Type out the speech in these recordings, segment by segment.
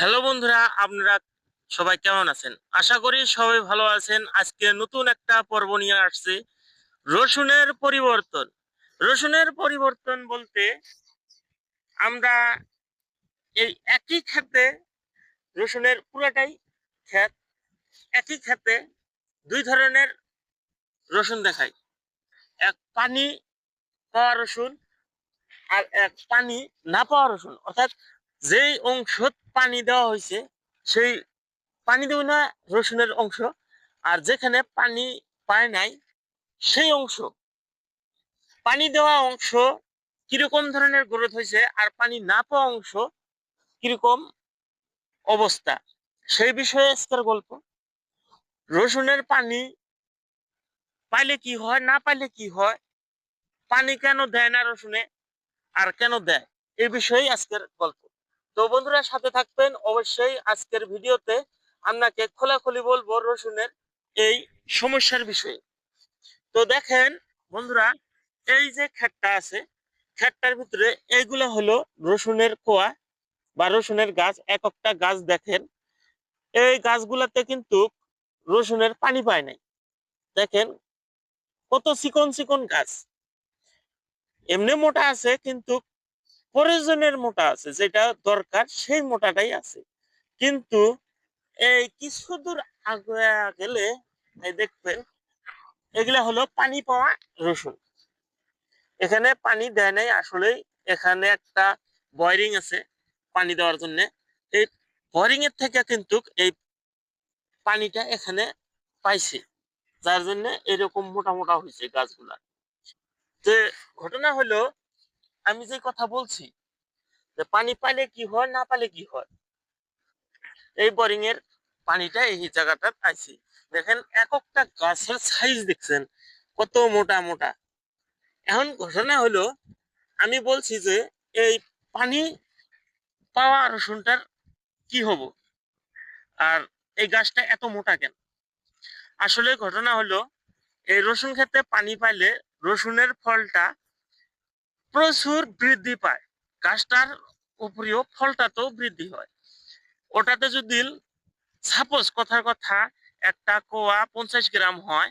Hello বন্ধুরা, আপনারা সবাই কেমন আছেন? আশা করি সবাই ভালো আছেন। আজকে নতুন একটা পর্ব নিয়ে আসছে। রসুনের পরিবর্তন। রসুনের পরিবর্তন বলতে আমরা এই একই ক্ষেতে রসুনের পুরাটাই ক্ষেত একই ক্ষেতে দুই ধরনের রসুন দেখাই। এক পানি পাওয়া রসুন আর এক পানি না পাওয়া রসুন। অর্থাৎ যেই অংশ পানি দেওয়া হয়েছে সেই পানি দেবে না রসুনের অংশ। আর যেখানে পানি পায় নাই, সেই অংশ। পানি দেওয়া অংশ কীরকম ধরনের গ্রোথ হয়েছে আর পানি না পাওয়া অংশ কীরকম অবস্থা সেই বিষয়ে আজকের গল্প। রসুনের পানি পাইলে কি হয়, না পাইলে কি হয়, পানি কেন দেয় না রসুনে আর কেন দেয়? এই বিষয়ে আজকের গল্প। তো বন্ধুরা সাথে থাকবেন অবশ্যই আজকের ভিডিওতে আপনাকে খোলাখুলি বলব রসুনের এই সমস্যার বিষয়ে। তো দেখেন বন্ধুরা, এই যে খেটটা আছে খেটটার ভিতরে এইগুলো হলো রসুনের কোয়া বা রসুনের গাছ এক একটা গাছ দেখেন। এই গাছগুলাতে কিন্তু রসুনের পানি পায় নাই। দেখেন কত চিকন চিকন গাছ। এমনি মোটা আছে, কিন্তু প্রয়োজনের মোটা আছে, যেটা দরকার সেই মোটাটাই আছে। কিন্তু এই কিছু দূর গেলে দেখবেন, এগুলা হলো পানি পাওয়া রসুন। এখানে পানি দেয় নাই আসলে এখানে একটা বয়ারিং আছে পানি দেওয়ার জন্য। এই বয়ারিং এর থেকে কিন্তু এই পানিটা এখানে পাইছে, যার জন্য এরকম মোটা মোটা হয়েছে গাছগুলা। যে ঘটনা হলো আমি যে কথা বলছি, যে পানি পাইলে কি হয়, না পাইলে কি হয়? এই বোরিং এর পানিটা এই জায়গাটা পাইছি। দেখেন এক একটা গাছের সাইজ দেখছেন, কত মোটা মোটা। এখন ঘটনা হলো, আমি বলছি যে এই পানি পাওয়া রসুনটার কি হব? আর এই গাছটা এত মোটা কেন? আসলে ঘটনা হলো, এই রসুন খেতে পানি পাইলে রসুনের ফলটা প্রচুর বৃদ্ধি পায়। গাছটার উপরেও ফলটাতেও বৃদ্ধি হয়। ওটাতে যদি সাপোজ কথার কথা, একটা কোয়া পঞ্চাশ গ্রাম হয়,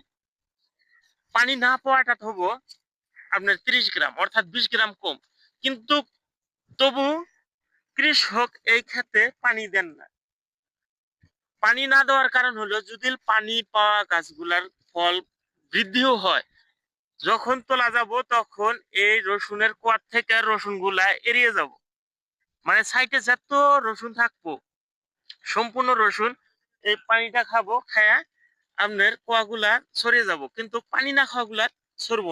পানি না পাওয়াটা হব আপনার ত্রিশ গ্রাম, অর্থাৎ বিশ গ্রাম কম। কিন্তু তবু কৃষক এই ক্ষেত্রে পানি দেন না। পানি না দেওয়ার কারণ হলো, যদি পানি পাওয়া গাছগুলার ফল বৃদ্ধিও হয় যখন তোলা যাব, তখন এই রসুনের কোয়ার থেকে রসুনগুলা এড়িয়ে যাব। মানে সাইডে যত রসুন থাকব, সম্পূর্ণ রসুন, এই পানিটা খাব, খায়া আপনার কোয়াগুলা ছড়িয়ে যাব। কিন্তু পানি না খাওয়াগুলা সরবো